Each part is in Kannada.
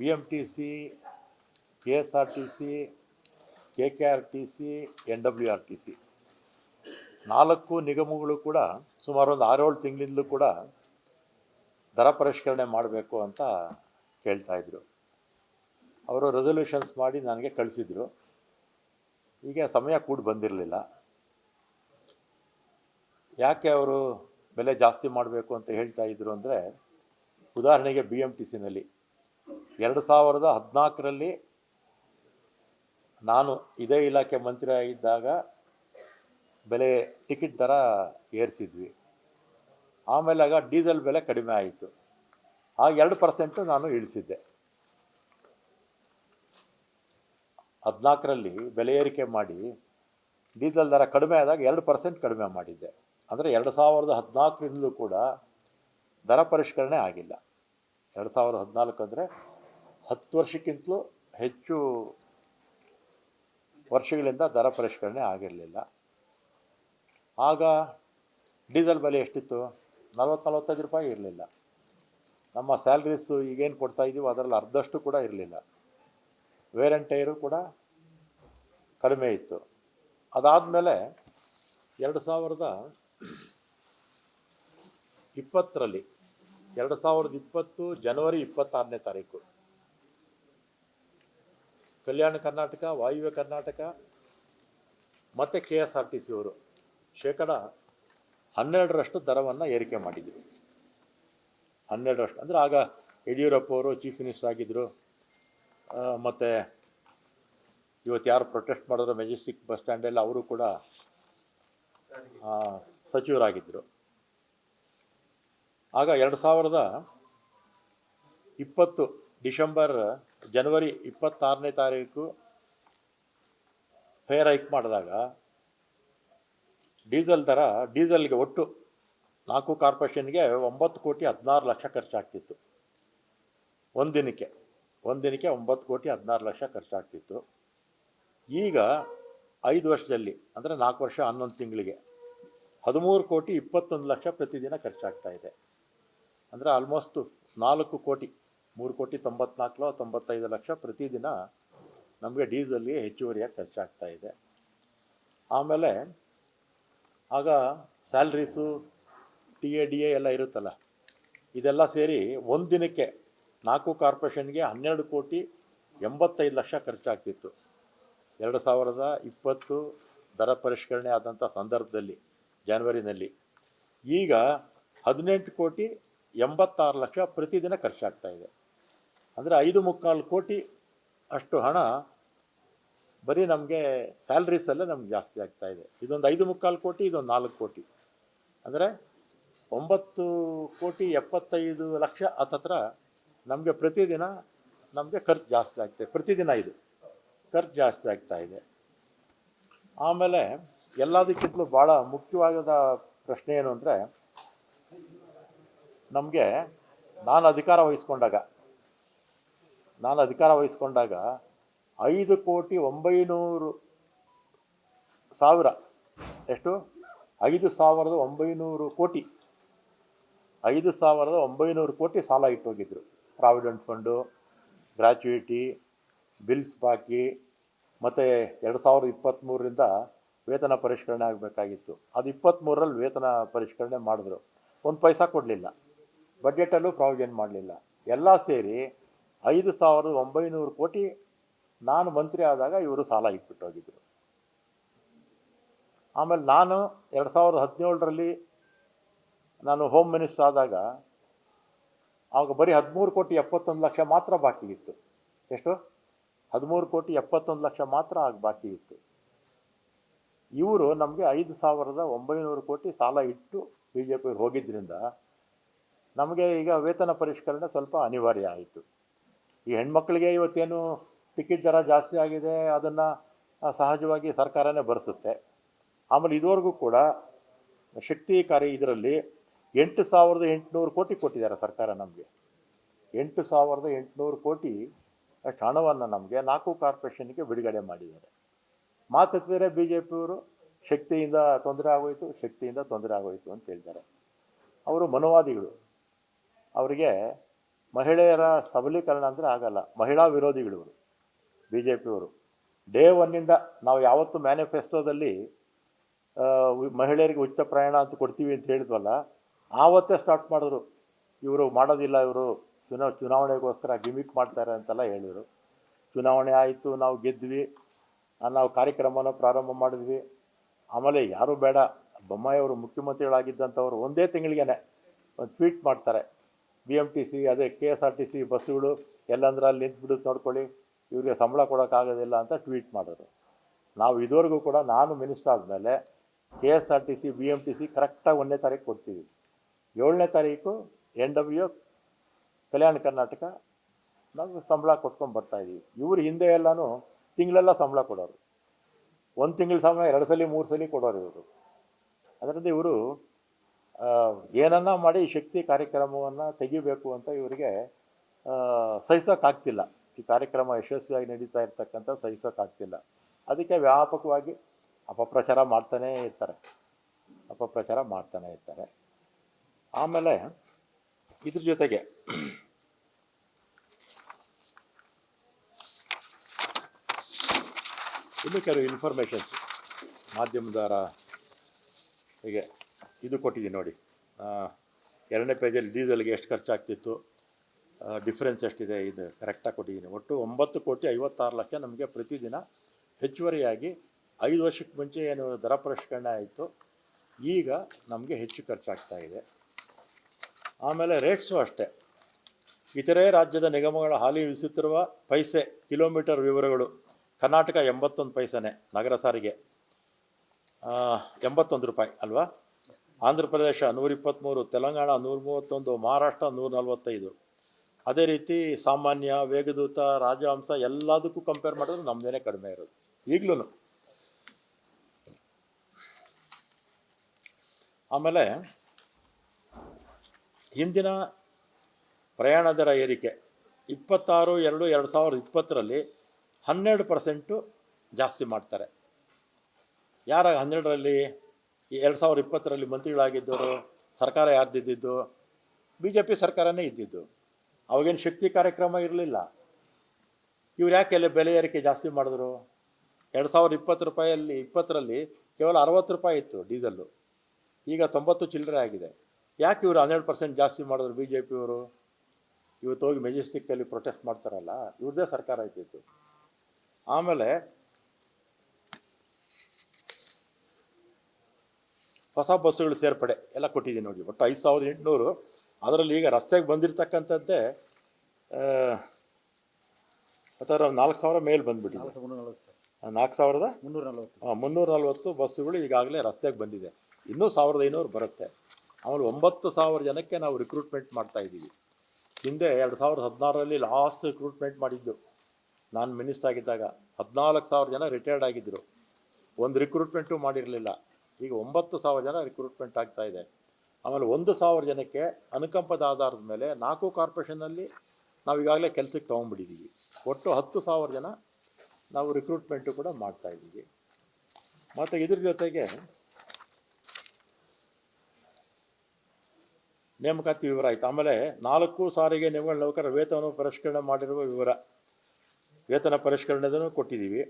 B M T C K S R T C K K R T C N W R T C ನಾಲ್ಕು ನಿಗಮಗಳು ಕೂಡ ಸುಮಾರು ಒಂದು ಆರೇಳು ತಿಂಗಳಿಂದಲೂ ಕೂಡ ದರ ಪರಿಷ್ಕರಣೆ ಮಾಡಬೇಕು ಅಂತ ಹೇಳ್ತಾ ಇದ್ರು. ಅವರು ರೆಸೊಲ್ಯೂಷನ್ಸ್ ಮಾಡಿ ನನಗೆ ಕಳಿಸಿದ್ರು. ಈಗ ಸಮಯ ಕೂಡ ಬಂದಿರಲಿಲ್ಲ. ಯಾಕೆ ಅವರು ಬೆಲೆ ಜಾಸ್ತಿ ಮಾಡಬೇಕು ಅಂತ ಹೇಳ್ತಾ ಇದ್ರು ಅಂದರೆ, ಉದಾಹರಣೆಗೆ ಬಿ ಎಂ ಟಿ ಸಿನಲ್ಲಿ ಎರಡು ಸಾವಿರದ ಹದಿನಾಲ್ಕರಲ್ಲಿ ನಾನು ಇದೇ ಇಲಾಖೆ ಮಂತ್ರಿ ಆಗಿದ್ದಾಗ ಬೆಲೆ ಟಿಕೆಟ್ ದರ ಏರಿಸಿದ್ವಿ. ಆಮೇಲೆ ಆಗ ಡೀಸೆಲ್ ಬೆಲೆ ಕಡಿಮೆ ಆಯಿತು. ಆಗ ಎರಡು ಪರ್ಸೆಂಟು ನಾನು ಇಳಿಸಿದ್ದೆ. ಹದಿನಾಲ್ಕರಲ್ಲಿ ಬೆಲೆ ಏರಿಕೆ ಮಾಡಿ ಡೀಸೆಲ್ ದರ ಕಡಿಮೆ ಆದಾಗ ಎರಡು ಪರ್ಸೆಂಟ್ ಕಡಿಮೆ ಮಾಡಿದ್ದೆ. ಅಂದರೆ ಎರಡು ಸಾವಿರದ ಹದಿನಾಲ್ಕರಿಂದಲೂ ಕೂಡ ದರ ಪರಿಷ್ಕರಣೆ ಆಗಿಲ್ಲ. ಎರಡು ಸಾವಿರದ ಹದಿನಾಲ್ಕು ಅಂದರೆ ಹತ್ತು ವರ್ಷಕ್ಕಿಂತಲೂ ಹೆಚ್ಚು ವರ್ಷಗಳಿಂದ ದರ ಪರಿಷ್ಕರಣೆ ಆಗಿರಲಿಲ್ಲ. ಆಗ ಡೀಸೆಲ್ ಬೆಲೆ ಎಷ್ಟಿತ್ತು? ನಲ್ವತ್ತು ನಲ್ವತ್ತೈದು ರೂಪಾಯಿ ಇರಲಿಲ್ಲ. ನಮ್ಮ ಸ್ಯಾಲ್ರೀಸು ಈಗೇನು ಕೊಡ್ತಾ ಇದ್ದೀವೋ ಅದರಲ್ಲಿ ಅರ್ಧಷ್ಟು ಕೂಡ ಇರಲಿಲ್ಲ. ವೇರ್ ಆ್ಯಂಡ್ ಟೈರು ಕೂಡ ಕಡಿಮೆ ಇತ್ತು. ಅದಾದಮೇಲೆ ಎರಡು ಸಾವಿರದ ಇಪ್ಪತ್ತರಲ್ಲಿ ಎರಡು ಸಾವಿರದ ಇಪ್ಪತ್ತು ಜನವರಿ ಇಪ್ಪತ್ತಾರನೇ ತಾರೀಕು. ಕಲ್ಯಾಣ ಕರ್ನಾಟಕ, ವಾಯುವ್ಯ ಕರ್ನಾಟಕ ಮತ್ತು K S R T C ಅವರು ಶೇಕಡ ಹನ್ನೆರಡರಷ್ಟು ದರವನ್ನು ಏರಿಕೆ ಮಾಡಿದರು. ಹನ್ನೆರಡರಷ್ಟು ಅಂದರೆ ಆಗ ಯಡಿಯೂರಪ್ಪ ಅವರು ಚೀಫ್ ಮಿನಿಸ್ಟರ್ ಆಗಿದ್ದರು ಮತ್ತು ಇವತ್ತು ಯಾರು ಪ್ರೊಟೆಸ್ಟ್ ಮಾಡಿದ್ರು ಮೆಜೆಸ್ಟಿಕ್ ಬಸ್ ಸ್ಟ್ಯಾಂಡಲ್ಲಿ ಅವರು ಕೂಡ ಸಚಿವರಾಗಿದ್ದರು ಆಗ ಎರಡು ಸಾವಿರದ ಇಪ್ಪತ್ತು ಡಿಸೆಂಬರ್, ಜನವರಿ ಇಪ್ಪತ್ತಾರನೇ ತಾರೀಕು ಫೇರ್ ಹೈಕ್ ಮಾಡಿದಾಗ ಡೀಸೆಲ್ ದರ, ಡೀಸೆಲ್ಗೆ ಒಟ್ಟು ನಾಲ್ಕು ಕಾರ್ಪೊರೇಷನ್ಗೆ ಒಂಬತ್ತು ಕೋಟಿ ಹದಿನಾರು ಲಕ್ಷ ಖರ್ಚಾಗ್ತಿತ್ತು. ಒಂದು ದಿನಕ್ಕೆ ಒಂದು ದಿನಕ್ಕೆ ಒಂಬತ್ತು ಕೋಟಿ ಹದಿನಾರು ಲಕ್ಷ ಖರ್ಚಾಗ್ತಿತ್ತು. ಈಗ ಐದು ವರ್ಷದಲ್ಲಿ, ಅಂದರೆ ನಾಲ್ಕು ವರ್ಷ ಹನ್ನೊಂದು ತಿಂಗಳಿಗೆ ಹದಿಮೂರು ಕೋಟಿ ಇಪ್ಪತ್ತೊಂದು ಲಕ್ಷ ಪ್ರತಿದಿನ ಖರ್ಚಾಗ್ತಾ ಇದೆ. ಅಂದರೆ ಆಲ್ಮೋಸ್ಟ್ ನಾಲ್ಕು ಕೋಟಿ, ಮೂರು ಕೋಟಿ ತೊಂಬತ್ನಾಲ್ಕು ತೊಂಬತ್ತೈದು ಲಕ್ಷ ಪ್ರತಿದಿನ ನಮಗೆ ಡೀಸೆಲ್ಗೆ ಹೆಚ್ಚುವರಿಯಾಗಿ ಖರ್ಚಾಗ್ತಾ ಇದೆ. ಆಮೇಲೆ ಆಗ salaries, T A D A ಎಲ್ಲ ಇರುತ್ತಲ್ಲ, ಇದೆಲ್ಲ ಸೇರಿ ಒಂದು ದಿನಕ್ಕೆ ನಾಲ್ಕು ಕಾರ್ಪೊರೇಷನ್ಗೆ ಹನ್ನೆರಡು ಕೋಟಿ ಎಂಬತ್ತೈದು ಲಕ್ಷ ಖರ್ಚಾಗ್ತಿತ್ತು. ಎರಡು ಸಾವಿರದ ಇಪ್ಪತ್ತು ದರ ಪರಿಷ್ಕರಣೆ ಆದಂಥ ಸಂದರ್ಭದಲ್ಲಿ, ಜನವರಿನಲ್ಲಿ. ಈಗ ಹದಿನೆಂಟು ಕೋಟಿ ಎಂಬತ್ತಾರು ಲಕ್ಷ ಪ್ರತಿದಿನ ಖರ್ಚಾಗ್ತಾ ಇದೆ. ಅಂದರೆ ಐದು ಮುಕ್ಕಾಲು ಕೋಟಿ ಅಷ್ಟು ಹಣ ಬರೀ ನಮಗೆ ಸ್ಯಾಲ್ರೀಸಲ್ಲೇ ನಮ್ಗೆ ಜಾಸ್ತಿ ಆಗ್ತಾ ಇದೆ. ಇದೊಂದು ಐದು ಮುಕ್ಕಾಲು ಕೋಟಿ, ಇದೊಂದು ನಾಲ್ಕು ಕೋಟಿ. ಅಂದರೆ ಒಂಬತ್ತು ಕೋಟಿ ಎಪ್ಪತ್ತೈದು ಲಕ್ಷ ಹತ್ತತ್ರ ನಮಗೆ ಪ್ರತಿದಿನ ನಮಗೆ ಖರ್ಚು ಜಾಸ್ತಿ ಆಗ್ತಾಯಿದೆ ಪ್ರತಿದಿನ ಇದು ಖರ್ಚು ಜಾಸ್ತಿ ಆಗ್ತಾ ಇದೆ. ಆಮೇಲೆ ಎಲ್ಲದಕ್ಕಿಂತಲೂ ಭಾಳ ಮುಖ್ಯವಾದ ಪ್ರಶ್ನೆ ಏನು ಅಂದರೆ ನಮಗೆ ನಾನು ಅಧಿಕಾರ ವಹಿಸ್ಕೊಂಡಾಗ, ನಾನು ಅಧಿಕಾರ ವಹಿಸ್ಕೊಂಡಾಗ ಐದು ಕೋಟಿ ಒಂಬೈನೂರು ಸಾವಿರ, ಎಷ್ಟು? ಐದು ಸಾವಿರದ ಒಂಬೈನೂರು ಕೋಟಿ, ಐದು ಸಾವಿರದ ಒಂಬೈನೂರು ಕೋಟಿ ಸಾಲ ಇಟ್ಟೋಗಿದ್ರು. ಪ್ರಾವಿಡೆಂಟ್ ಫಂಡು ಗ್ರ್ಯಾಚುಯಿಟಿ ಬಿಲ್ಸ್ ಬಾಕಿ, ಮತ್ತು ಎರಡು ಸಾವಿರದ ಇಪ್ಪತ್ತ್ಮೂರರಿಂದ ವೇತನ ಪರಿಷ್ಕರಣೆ ಆಗಬೇಕಾಗಿತ್ತು. ಅದು ಇಪ್ಪತ್ತ್ಮೂರರಲ್ಲಿ ವೇತನ ಪರಿಷ್ಕರಣೆ ಮಾಡಿದ್ರು. ಒಂದು ಪೈಸಾ ಕೊಡಲಿಲ್ಲ. ಬಡ್ಜೆಟಲ್ಲೂ ಪ್ರಾವಿಷನ್ ಮಾಡಲಿಲ್ಲ. ಎಲ್ಲ ಸೇರಿ ಐದು ಸಾವಿರದ ಒಂಬೈನೂರು ಕೋಟಿ ನಾನು ಮಂತ್ರಿ ಆದಾಗ ಇವರು ಸಾಲ ಇಟ್ಬಿಟ್ಟು ಹೋಗಿದ್ದರು ಆಮೇಲೆ ನಾನು ಎರಡು ಸಾವಿರದ ಹದಿನೇಳರಲ್ಲಿ ನಾನು ಹೋಮ್ ಮಿನಿಸ್ಟರ್ ಆದಾಗ ಆವಾಗ ಬರೀ ಹದಿಮೂರು ಕೋಟಿ ಎಪ್ಪತ್ತೊಂದು ಲಕ್ಷ ಮಾತ್ರ ಬಾಕಿ ಇತ್ತು. ಎಷ್ಟು? ಹದಿಮೂರು ಕೋಟಿ ಎಪ್ಪತ್ತೊಂದು ಲಕ್ಷ ಮಾತ್ರ ಆಗ ಬಾಕಿ ಇತ್ತು. ಇವರು ನಮಗೆ ಐದು ಸಾವಿರದ ಒಂಬೈನೂರು ಕೋಟಿ ಸಾಲ ಇಟ್ಟು ಬಿ ಜೆ ಪಿ ಹೋಗಿದ್ದರಿಂದ ನಮಗೆ ಈಗ ವೇತನ ಪರಿಷ್ಕರಣೆ ಸ್ವಲ್ಪ ಅನಿವಾರ್ಯ ಆಯಿತು. ಈ ಹೆಣ್ಮಕ್ಳಿಗೆ ಇವತ್ತೇನು ಟಿಕೆಟ್ ದರ ಜಾಸ್ತಿ ಆಗಿದೆ, ಅದನ್ನು ಸಹಜವಾಗಿ ಸರ್ಕಾರನೇ ಭರಿಸುತ್ತೆ ಆಮೇಲೆ ಇದುವರೆಗೂ ಕೂಡ ಶಕ್ತಿ ಕಾರ್ಯ ಇದರಲ್ಲಿ ಎಂಟು ಸಾವಿರದ ಎಂಟುನೂರು ಕೋಟಿ ಕೊಟ್ಟಿದ್ದಾರೆ ಸರ್ಕಾರ ನಮಗೆ. ಎಂಟು ಸಾವಿರದ ಎಂಟುನೂರು ಕೋಟಿ ಅಷ್ಟು ಹಣವನ್ನು ನಮಗೆ ನಾಲ್ಕು ಕಾರ್ಪೊರೇಷನ್ಗೆ ಬಿಡುಗಡೆ ಮಾಡಿದ್ದಾರೆ. ಮಾತೆತ್ತಿದರೆ ಬಿ ಜೆ ಪಿಯವರು ಶಕ್ತಿಯಿಂದ ತೊಂದರೆ ಆಗೋಯಿತು, ಶಕ್ತಿಯಿಂದ ತೊಂದರೆ ಆಗೋಯಿತು ಅಂತ ಹೇಳ್ತಾರೆ. ಅವರು ಮನುವಾದಿಗಳು. ಅವರಿಗೆ ಮಹಿಳೆಯರ ಸಬಲೀಕರಣ ಅಂದರೆ ಆಗಲ್ಲ. ಮಹಿಳಾ ವಿರೋಧಿಗಳು ಇವರು ಬಿ ಜೆ ಪಿಯವರು ಡೇ ಒನ್ನಿಂದ ನಾವು ಯಾವತ್ತು ಮ್ಯಾನಿಫೆಸ್ಟೋದಲ್ಲಿ ಮಹಿಳೆಯರಿಗೆ ಉಚಿತ ಪ್ರಯಾಣ ಅಂತ ಕೊಡ್ತೀವಿ ಅಂತ ಹೇಳಿದ್ವಲ್ಲ, ಆವತ್ತೇ ಸ್ಟಾರ್ಟ್ ಮಾಡಿದ್ರು. ಇವರು ಮಾಡೋದಿಲ್ಲ, ಇವರು ಚುನಾವ್ ಚುನಾವಣೆಗೋಸ್ಕರ ಗಿಮಿಕ್ ಮಾಡ್ತಾರೆ ಅಂತೆಲ್ಲ ಹೇಳಿದರು. ಚುನಾವಣೆ ಆಯಿತು, ನಾವು ಗೆದ್ವಿ ನಾವು ಕಾರ್ಯಕ್ರಮನ ಪ್ರಾರಂಭ ಮಾಡಿದ್ವಿ. ಆಮೇಲೆ ಯಾರೂ ಬೇಡ ಬೊಮ್ಮಾಯಿ ಅವರು ಮುಖ್ಯಮಂತ್ರಿಗಳಾಗಿದ್ದಂಥವ್ರು ಒಂದೇ ತಿಂಗಳಿಗೇನೆ ಒಂದು ಟ್ವೀಟ್ ಮಾಡ್ತಾರೆ. ಬಿ ಎಂ ಟಿ ಸಿ ಅದೇ K S R T C ಬಸ್ಸುಗಳು ಎಲ್ಲಂದ್ರೆ ಅಲ್ಲಿ ನಿಂತ್ಬಿಡು ನೋಡ್ಕೊಳ್ಳಿ. ಇವರಿಗೆ ಸಂಬಳ ಕೊಡೋಕ್ಕಾಗೋದಿಲ್ಲ ಅಂತ ಟ್ವೀಟ್ ಮಾಡಿದ್ರು. ನಾವು ಇದುವರೆಗೂ ಕೂಡ ನಾನು ಮಿನಿಸ್ಟರ್ ಆದಮೇಲೆ K S R T C B M T C ಕರೆಕ್ಟಾಗಿ ಒಂದನೇ ತಾರೀಕು ಕೊಡ್ತೀವಿ. ಏಳನೇ ತಾರೀಕು ಎನ್ ಡಬ್ಲ್ಯೂ ಕಲ್ಯಾಣ ಕರ್ನಾಟಕ ನಾವು ಸಂಬಳ ಕೊಟ್ಕೊಂಡು ಬರ್ತಾಯಿದ್ದೀವಿ ಇವರು ಇವ್ರು ಹಿಂದೆ ಎಲ್ಲನೂ ತಿಂಗಳೆಲ್ಲ ಸಂಬಳ ಕೊಡೋರು. ಒಂದು ತಿಂಗಳ ಸಂಬಳ ಎರಡು ಸಲ, ಮೂರು ಸಲ ಕೊಡೋರು ಇವರು. ಅದರಿಂದ ಇವರು ಏನನ್ನ ಮಾಡಿ ಶಕ್ತಿ ಕಾರ್ಯಕ್ರಮವನ್ನು ತೆಗಿಬೇಕು ಅಂತ ಇವರಿಗೆ ಸಹಿಸೋಕ್ಕಾಗ್ತಿಲ್ಲ. ಈ ಕಾರ್ಯಕ್ರಮ ಯಶಸ್ವಿಯಾಗಿ ನಡೀತಾ ಇರ್ತಕ್ಕಂಥ ಸಹಿಸೋಕ್ಕಾಗ್ತಿಲ್ಲ. ಅದಕ್ಕೆ ವ್ಯಾಪಕವಾಗಿ ಅಪಪ್ರಚಾರ ಮಾಡ್ತಾನೇ ಇರ್ತಾರೆ. ಅಪಪ್ರಚಾರ ಮಾಡ್ತಾನೆ ಇರ್ತಾರೆ. ಆಮೇಲೆ ಇದ್ರ ಜೊತೆಗೆ ಇನ್ನು ಕೆಲವು ಇನ್ಫಾರ್ಮೇಷನ್ಸ್ ಮಾಧ್ಯಮದಾರ ಹೀಗೆ ಇದು ಕೊಟ್ಟಿದ್ದೀನಿ ನೋಡಿ. ಎರಡನೇ ಪೇಜಲ್ಲಿ ಡೀಸೆಲ್ಗೆ ಎಷ್ಟು ಖರ್ಚಾಗ್ತಿತ್ತು? ಡಿಫ್ರೆನ್ಸ್ ಎಷ್ಟಿದೆ? ಇದು ಕರೆಕ್ಟಾಗಿ ಕೊಟ್ಟಿದ್ದೀನಿ. ಒಟ್ಟು ಒಂಬತ್ತು ಕೋಟಿ ಐವತ್ತಾರು ಲಕ್ಷ ನಮಗೆ ಪ್ರತಿದಿನ ಹೆಚ್ಚುವರಿಯಾಗಿ ಐದು ವರ್ಷಕ್ಕೆ ಮುಂಚೆ ಏನು ದರ ಪರಿಷ್ಕರಣೆ ಆಯಿತು. ಈಗ ನಮಗೆ ಹೆಚ್ಚು ಖರ್ಚಾಗ್ತಾ ಇದೆ. ಆಮೇಲೆ ರೇಟ್ಸು ಅಷ್ಟೇ. ಇತರೆ ರಾಜ್ಯದ ನಿಗಮಗಳ ಹಾಲಿ ವಿಧಿಸುತ್ತಿರುವ ಪೈಸೆ ಕಿಲೋಮೀಟರ್ ವಿವರಗಳು, ಕರ್ನಾಟಕ ಎಂಬತ್ತೊಂದು ಪೈಸೆನೇ ನಗರ ಸಾರಿಗೆ. ಎಂಬತ್ತೊಂದು ರೂಪಾಯಿ ಅಲ್ವಾ? ಆಂಧ್ರ ಪ್ರದೇಶ ನೂರ ಇಪ್ಪತ್ತ್ಮೂರು ತೆಲಂಗಾಣ ನೂರ ಮೂವತ್ತೊಂದು ಮಹಾರಾಷ್ಟ್ರ ನೂರ ನಲ್ವತ್ತೈದು ಅದೇ ರೀತಿ ಸಾಮಾನ್ಯ, ವೇಗದೂತ ರಾಜಹಂಸ ಎಲ್ಲದಕ್ಕೂ ಕಂಪೇರ್ ಮಾಡಿದ್ರೆ ನಮ್ಮದೇನೆ ಕಡಿಮೆ ಇರೋದು. ಈಗಲೂ. ಆಮೇಲೆ ಹಿಂದಿನ ಪ್ರಯಾಣ ದರ ಏರಿಕೆ. ಇಪ್ಪತ್ತಾರು ಎರಡು ಎರಡು ಸಾವಿರದ ಇಪ್ಪತ್ತರಲ್ಲಿ ಹನ್ನೆರಡು ಪರ್ಸೆಂಟು ಜಾಸ್ತಿ ಮಾಡ್ತಾರೆ. ಯಾರಾಗ ಹನ್ನೆರಡರಲ್ಲಿ? ಎರಡು ಸಾವಿರದ ಇಪ್ಪತ್ತರಲ್ಲಿ ಮಂತ್ರಿಗಳಾಗಿದ್ದವರು ಸರ್ಕಾರ ಯಾರ್ದಿದ್ದು ಬಿ ಜೆ ಪಿ ಸರ್ಕಾರನೇ ಇದ್ದಿದ್ದು. ಅವಾಗೇನು ಶಕ್ತಿ ಕಾರ್ಯಕ್ರಮ ಇರಲಿಲ್ಲ. ಇವ್ರು ಯಾಕೆ ಎಲ್ಲ ಬೆಲೆ ಏರಿಕೆ ಜಾಸ್ತಿ ಮಾಡಿದ್ರು? ಎರಡು ಸಾವಿರದ ಇಪ್ಪತ್ತು ರೂಪಾಯಲ್ಲಿ, ಇಪ್ಪತ್ತರಲ್ಲಿ ಕೇವಲ ಅರವತ್ತು ರೂಪಾಯಿ ಇತ್ತು ಡೀಸೆಲ್ಲು. ಈಗ ತೊಂಬತ್ತು ಚಿಲ್ಲರೆ ಆಗಿದೆ. ಯಾಕೆ ಇವರು ಹನ್ನೆರಡು ಪರ್ಸೆಂಟ್ ಜಾಸ್ತಿ ಮಾಡಿದ್ರು ಬಿ ಜೆ ಪಿಯವರು ಇವತ್ತು ಹೋಗಿ ಮೆಜೆಸ್ಟಿಕ್ಕಲ್ಲಿ ಪ್ರೊಟೆಸ್ಟ್ ಮಾಡ್ತಾರಲ್ಲ ಇವ್ರದ್ದೇ ಸರ್ಕಾರ ಇದ್ದಿತ್ತು ಆಮೇಲೆ ಹೊಸ ಬಸ್ಸುಗಳು ಸೇರ್ಪಡೆ ಎಲ್ಲ ಕೊಟ್ಟಿದ್ದೀನಿ ನೋಡಿ. ಒಟ್ಟು ಐದು ಸಾವಿರದ ಎಂಟುನೂರು. ಅದರಲ್ಲಿ ಈಗ ರಸ್ತೆಗೆ ಬಂದಿರತಕ್ಕಂಥದ್ದೇ ಅಥವಾ ನಾಲ್ಕು ಸಾವಿರ ಮೇಲೆ ಬಂದುಬಿಟ್ಟಿದೆ. ನಾಲ್ಕು ಸಾವಿರದ? ಮುನ್ನೂರ ನಲವತ್ತು ಹಾಂ ಮುನ್ನೂರ ನಲ್ವತ್ತು ಬಸ್ಸುಗಳು ಈಗಾಗಲೇ ರಸ್ತೆಗೆ ಬಂದಿದೆ. ಇನ್ನೂ ಸಾವಿರದ ಐನೂರು ಬರುತ್ತೆ. ಆಮೇಲೆ ಒಂಬತ್ತು ಸಾವಿರ ಜನಕ್ಕೆ ನಾವು ರಿಕ್ರೂಟ್ಮೆಂಟ್ ಮಾಡ್ತಾ ಇದ್ದೀವಿ. ಹಿಂದೆ ಎರಡು ಸಾವಿರದ ಹದಿನಾರರಲ್ಲಿ ಲಾಸ್ಟ್ ರಿಕ್ರೂಟ್ಮೆಂಟ್ ಮಾಡಿದ್ದು. ನಾನು ಮಿನಿಸ್ಟರ್ ಆಗಿದ್ದಾಗ ಹದಿನಾಲ್ಕು ಸಾವಿರ ಜನ ರಿಟೈರ್ಡ್ ಆಗಿದ್ದರು ಒಂದು ರಿಕ್ರೂಟ್ಮೆಂಟು ಮಾಡಿರಲಿಲ್ಲ. ಈಗ ಒಂಬತ್ತು ಸಾವಿರ ಜನ ರಿಕ್ರೂಟ್ಮೆಂಟ್ ಆಗ್ತಾ ಇದೆ. ಆಮೇಲೆ ಒಂದು ಸಾವಿರ ಜನಕ್ಕೆ ಅನುಕಂಪದ ಆಧಾರದ ಮೇಲೆ ನಾಲ್ಕು ಕಾರ್ಪೊರೇಷನಲ್ಲಿ ನಾವು ಈಗಾಗಲೇ ಕೆಲಸಕ್ಕೆ ತೊಗೊಂಡ್ಬಿಟ್ಟಿದ್ದೀವಿ ಒಟ್ಟು ಹತ್ತು ಸಾವಿರ ಜನ ನಾವು ರಿಕ್ರೂಟ್ಮೆಂಟು ಕೂಡ ಮಾಡ್ತಾ ಇದ್ದೀವಿ. ಮತ್ತು ಇದ್ರ ಜೊತೆಗೆ ನೇಮಕಾತಿ ವಿವರ ಆಯಿತು. ಆಮೇಲೆ ನಾಲ್ಕು ಸಾರಿಗೆ ನಿಗಮಗಳ ನೌಕರ ವೇತನ ಪರಿಷ್ಕರಣೆ ಮಾಡಿರುವ ವಿವರ. ವೇತನ ಪರಿಷ್ಕರಣೆದನ್ನು ಕೊಟ್ಟಿದ್ದೀವಿ.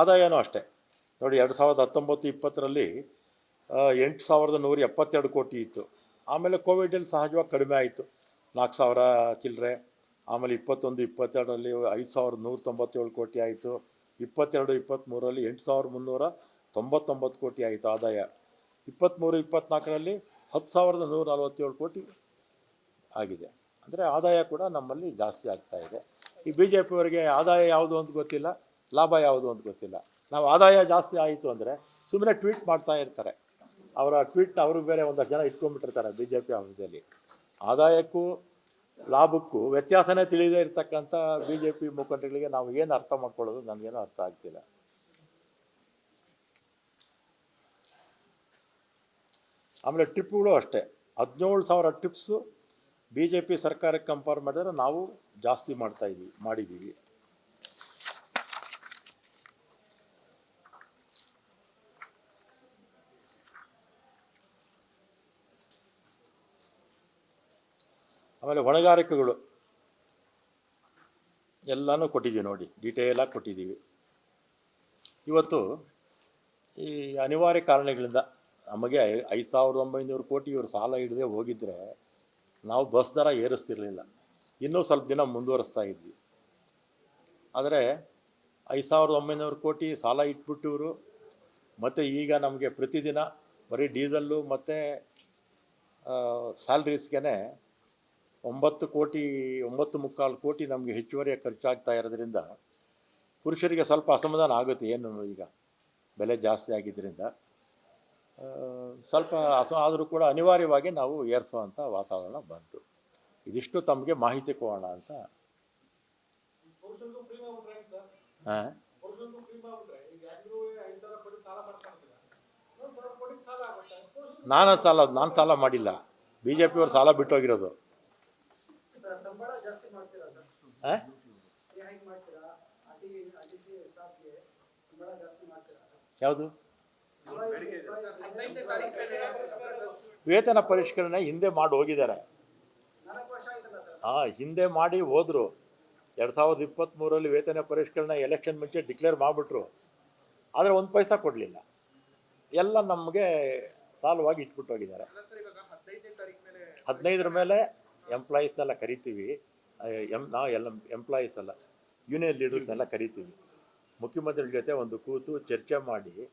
ಆದಾಯನೂ ಅಷ್ಟೇ. ನೋಡಿ, ಎರಡು ಸಾವಿರದ ಹತ್ತೊಂಬತ್ತು ಇಪ್ಪತ್ತರಲ್ಲಿ ಎಂಟು ಸಾವಿರದ ನೂರ ಎಪ್ಪತ್ತೆರಡು ಕೋಟಿ ಇತ್ತು. ಆಮೇಲೆ ಕೋವಿಡಲ್ಲಿ ಸಹಜವಾಗಿ ಕಡಿಮೆ ಆಯಿತು. ನಾಲ್ಕು ಸಾವಿರ ಚಿಲ್ಲರೆ, ಆಮೇಲೆ ಇಪ್ಪತ್ತೊಂದು, ಇಪ್ಪತ್ತೆರಡರಲ್ಲಿ ಐದು ಸಾವಿರದ ನೂರ ತೊಂಬತ್ತೇಳು ಕೋಟಿ ಆಯಿತು. ಇಪ್ಪತ್ತೆರಡು, ಇಪ್ಪತ್ತ್ಮೂರರಲ್ಲಿ ಎಂಟು ಸಾವಿರದ ಮುನ್ನೂರ ತೊಂಬತ್ತೊಂಬತ್ತು ಕೋಟಿ ಆಯಿತು ಆದಾಯ. ಇಪ್ಪತ್ತ್ಮೂರು, ಇಪ್ಪತ್ತ್ನಾಲ್ಕರಲ್ಲಿ ಹತ್ತು ಸಾವಿರದ ನೂರ ನಲವತ್ತೇಳು ಕೋಟಿ ಆಗಿದೆ. ಅಂದರೆ ಆದಾಯ ಕೂಡ ನಮ್ಮಲ್ಲಿ ಜಾಸ್ತಿ ಆಗ್ತಾ ಇದೆ. ಈ ಬಿ ಜೆ ಪಿಯವರಿಗೆ ಆದಾಯ ಯಾವುದು ಅಂತ ಗೊತ್ತಿಲ್ಲ. ಲಾಭ ಯಾವುದು ಅಂತ ಗೊತ್ತಿಲ್ಲ. ನಾವು ಆದಾಯ ಜಾಸ್ತಿ ಆಯಿತು ಅಂದರೆ ಸುಮ್ಮನೆ ಟ್ವೀಟ್ ಮಾಡ್ತಾ ಇರ್ತಾರೆ. ಅವರ ಟ್ವೀಟ್ ಅವರು ಬೇರೆ ಒಂದಷ್ಟು ಜನ ಇಟ್ಕೊಂಡ್ಬಿಟ್ಟಿರ್ತಾರೆ ಬಿ ಜೆ ಪಿ ಆಫೀಸಲ್ಲಿ. ಆದಾಯಕ್ಕೂ ಲಾಭಕ್ಕೂ ವ್ಯತ್ಯಾಸನೇ ತಿಳಿದೇ ಇರ್ತಕ್ಕಂಥ ಬಿ ಜೆ ಪಿ ಮುಖಂಡರುಗಳಿಗೆ ನಾವು ಏನು ಅರ್ಥ ಮಾಡ್ಕೊಳ್ಳೋದು ನನಗೇನು ಅರ್ಥ ಆಗ್ತಿಲ್ಲ. ಆಮೇಲೆ ಟಿಪ್ಗಳು ಅಷ್ಟೇ. ಹದಿನೇಳು ಸಾವಿರ ಟಿಪ್ಸು ಬಿ ಜೆ ಪಿ ಸರ್ಕಾರಕ್ಕೆ ಕಂಪೇರ್ ಮಾಡಿದ್ರೆ ನಾವು ಜಾಸ್ತಿ ಮಾಡ್ತಾ ಇದ್ದೀವಿ ಮಾಡಿದ್ದೀವಿ. ಆಮೇಲೆ ಹೊಣೆಗಾರಿಕೆಗಳು. ಎಲ್ಲನೂ ಕೊಟ್ಟಿದ್ದೀವಿ ನೋಡಿ ಡೀಟೇಲಾಗಿ ಕೊಟ್ಟಿದ್ದೀವಿ. ಇವತ್ತು ಈ ಅನಿವಾರ್ಯ ಕಾರಣಗಳಿಂದ ನಮಗೆ ಐದು ಸಾವಿರದ ಒಂಬೈನೂರು ಕೋಟಿ ಇವರು ಸಾಲ ಹಿಡದೆ ಹೋಗಿದ್ದರೆ ನಾವು ಬಸ್ ದರ ಏರಿಸ್ತಿರ್ಲಿಲ್ಲ. ಇನ್ನೂ ಸ್ವಲ್ಪ ದಿನ ಮುಂದುವರಿಸ್ತಾ ಇದ್ವಿ. ಆದರೆ ಐದು ಸಾವಿರದ ಒಂಬೈನೂರು ಕೋಟಿ ಸಾಲ ಇಟ್ಬಿಟ್ಟಿವರು, ಮತ್ತು ಈಗ ನಮಗೆ ಪ್ರತಿದಿನ ಬರೀ ಡೀಸಲ್ಲು ಮತ್ತು ಸ್ಯಾಲ್ರೀಸ್ಗೆ ಒಂಬತ್ತು ಕೋಟಿ ಒಂಬತ್ತು ಮುಕ್ಕಾಲು ಕೋಟಿ ನಮಗೆ ಹೆಚ್ಚುವರಿಯಾಗಿ ಖರ್ಚಾಗ್ತಾ ಇರೋದ್ರಿಂದ ಪುರುಷರಿಗೆ ಸ್ವಲ್ಪ ಅಸಮಾಧಾನ ಆಗುತ್ತೆ ಏನು ಈಗ ಬೆಲೆ ಜಾಸ್ತಿ ಆಗಿದ್ದರಿಂದ. ಸ್ವಲ್ಪ ಅಸ ಆದರೂ ಕೂಡ ಅನಿವಾರ್ಯವಾಗಿ ನಾವು ಏರಿಸುವಂಥ ವಾತಾವರಣ ಬಂತು. ಇದಿಷ್ಟು ತಮಗೆ ಮಾಹಿತಿ ಕೊಡೋಣ ಅಂತ. ಹಾಂ? ನಾನು ಸಾಲ ನಾನು ಸಾಲ ಮಾಡಿಲ್ಲ. ಬಿ ಜೆ ಪಿಯವರು ಸಾಲ ಬಿಟ್ಟೋಗಿರೋದು. ಯಾವುದು? ವೇತನ ಪರಿಷ್ಕರಣೆ ಹಿಂದೆ ಮಾಡಿ ಹೋಗಿದ್ದಾರೆ. ಹಾಂ ಹಿಂದೆ ಮಾಡಿ ಹೋದರು. ಎರಡು ಸಾವಿರದ ಇಪ್ಪತ್ತ್ಮೂರಲ್ಲಿ ವೇತನ ಪರಿಷ್ಕರಣೆ ಎಲೆಕ್ಷನ್ ಮುಂಚೆ ಡಿಕ್ಲೇರ್ ಮಾಡಿಬಿಟ್ರು. ಆದರೆ ಒಂದು ಪೈಸಾ ಕೊಡಲಿಲ್ಲ. ಎಲ್ಲ ನಮಗೆ ಸಾಲವಾಗಿ ಇಟ್ಬಿಟ್ಟು ಹೋಗಿದ್ದಾರೆ. ಹದಿನೈದರ ಮೇಲೆ ಎಂಪ್ಲಾಯೀಸ್ನೆಲ್ಲ ಕರಿತೀವಿ. ಎಂ, ನಾವು ಎಲ್ಲ ಎಂಪ್ಲಾಯೀಸ್ ಅಲ್ಲ. ಯೂನಿಯನ್ ಲೀಡರ್ಸ್ನೆಲ್ಲ ಕರಿತೀವಿ. ಮುಖ್ಯಮಂತ್ರಿಗಳ ಜೊತೆ ಒಂದು ಕೂತು ಚರ್ಚೆ ಮಾಡಿ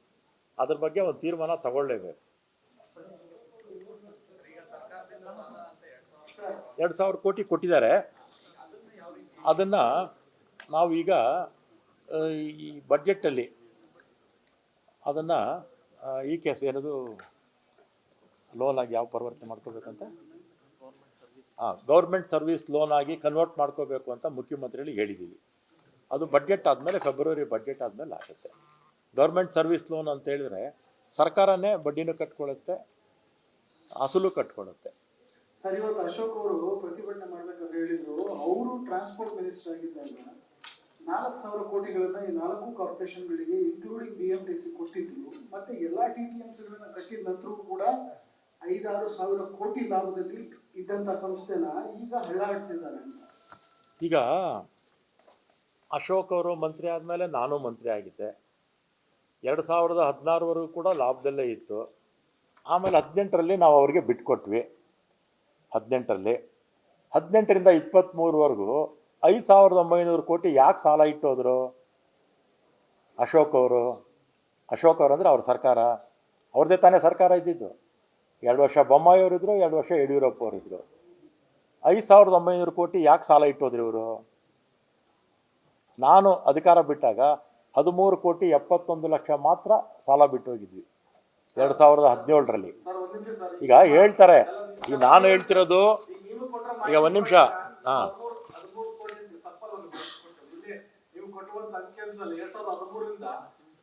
ಅದ್ರ ಬಗ್ಗೆ ಒಂದು ತೀರ್ಮಾನ ತಗೊಳ್ಳೇಬೇಕು. ಎರಡು ಸಾವಿರ ಕೋಟಿ ಕೊಟ್ಟಿದ್ದಾರೆ. ಅದನ್ನು ನಾವು ಈಗ ಈ ಬಡ್ಜೆಟಲ್ಲಿ ಅದನ್ನು ಈ ಕೇಸ್ ಏನದು ಲೋನ್ ಆಗಿ ಯಾವ ಪರಿವರ್ತನೆ ಮಾಡ್ಕೋಬೇಕಂತ? ಗೌರ್ಮೆಂಟ್ ಸರ್ವಿಸ್ ಲೋನ್ ಆಗಿ ಕನ್ವರ್ಟ್ ಮಾಡ್ಕೋಬೇಕು ಅಂತ ಮುಖ್ಯಮಂತ್ರಿಗಳಿಗೆ ಹೇಳಿದ್ದೀವಿ ಅದು ಬಡ್ಜೆಟ್ ಆದಮೇಲೆ ಫೆಬ್ರವರಿ ಬಡ್ಜೆಟ್ ಆದಮೇಲೆ ಆಗುತ್ತೆ. ಗೌರ್ಮೆಂಟ್ ಸರ್ವಿಸ್ ಲೋನ್ ಅಂತ ಹೇಳಿದ್ರೆ ಸರ್ಕಾರನೇ ಬಡ್ಡಿನೂ ಕಟ್ಕೊಳ್ಳುತ್ತೆ ಅಸಲು ಕಟ್ಕೊಳ್ಳುತ್ತೆ. ಸರ್ ಇವತ್ತು ಅಶೋಕ್ ಅವರು ಪ್ರತಿಭಟನೆ ಮಾಡ್ಬೇಕಂತ ಹೇಳಿದ್ರು. ಅವರು ಟ್ರಾನ್ಸ್ಪೋರ್ಟ್ ಮಿನಿಸ್ಟರ್ ಆಗಿದ್ದಾಗ ನಾಲ್ಕು ಸಾವಿರ ಕೋಟಿಗಳನ್ನ ಈ ನಾಲ್ಕು ಕಾರ್ಪೊರೇಷನ್ಗಳಿಗೆ including B M T C ಕೊಟ್ಟಿದ್ರು. ಮತ್ತೆ ಎಲ್ಲಾ ಟಿ ಟಿ ಎಂ ಸಿಗಳನ್ನ ಕಟ್ಟಿದ ನಂತರವೂ ಕೂಡ ಐದಾರು ಸಾವಿರ ಕೋಟಿ ಲಾಭದಲ್ಲಿ ಇದ್ದಂತ ಸಂಸ್ಥೆನ ಈಗ ಈಗ ಅಶೋಕ್ ಅವರು ಮಂತ್ರಿ ಆದಮೇಲೆ ನಾನು ಮಂತ್ರಿ ಆಗಿದ್ದೆ. ಎರಡು ಸಾವಿರದ ಹದಿನಾರವರೆಗೂ ಕೂಡ ಲಾಭದಲ್ಲೇ ಇತ್ತು. ಆಮೇಲೆ ಹದಿನೆಂಟರಲ್ಲಿ ನಾವು ಅವರಿಗೆ ಬಿಟ್ಕೊಟ್ವಿ ಹದಿನೆಂಟರಲ್ಲಿ. ಹದಿನೆಂಟರಿಂದ ಇಪ್ಪತ್ತ್ಮೂರವರೆಗೂ ಐದು ಸಾವಿರದ ಒಂಬೈನೂರು ಕೋಟಿ ಯಾಕೆ ಸಾಲ ಇಟ್ಟೋದ್ರು? ಅಶೋಕ್ ಅವರು. ಅಶೋಕ್ ಅವರು ಅಂದರೆ ಅವ್ರ ಸರ್ಕಾರ. ಅವ್ರದ್ದೇ ತಾನೇ ಸರ್ಕಾರ ಇದ್ದಿದ್ದು. ಎರಡು ವರ್ಷ ಬೊಮ್ಮಾಯಿ ಅವರಿದ್ರು ಎರಡು ವರ್ಷ ಯಡಿಯೂರಪ್ಪ ಅವರಿದ್ರು ಐದು ಸಾವಿರದ ಒಂಬೈನೂರು ಕೋಟಿ ಯಾಕೆ ಸಾಲ ಇಟ್ಟೋದ್ರಿ ಇವರು ನಾನು ಅಧಿಕಾರ ಬಿಟ್ಟಾಗ ಹದಿಮೂರು ಕೋಟಿ ಎಪ್ಪತ್ತೊಂದು ಲಕ್ಷ ಮಾತ್ರ ಸಾಲ ಬಿಟ್ಟೋಗಿದ್ವಿ ಎರಡು ಸಾವಿರದ ಹದಿನೇಳರಲ್ಲಿ ಈಗ ಹೇಳ್ತಾರೆ ಈ ನಾನು ಹೇಳ್ತಿರೋದು ಈಗ ಒಂದ್ ನಿಮಿಷ ಹಾಂ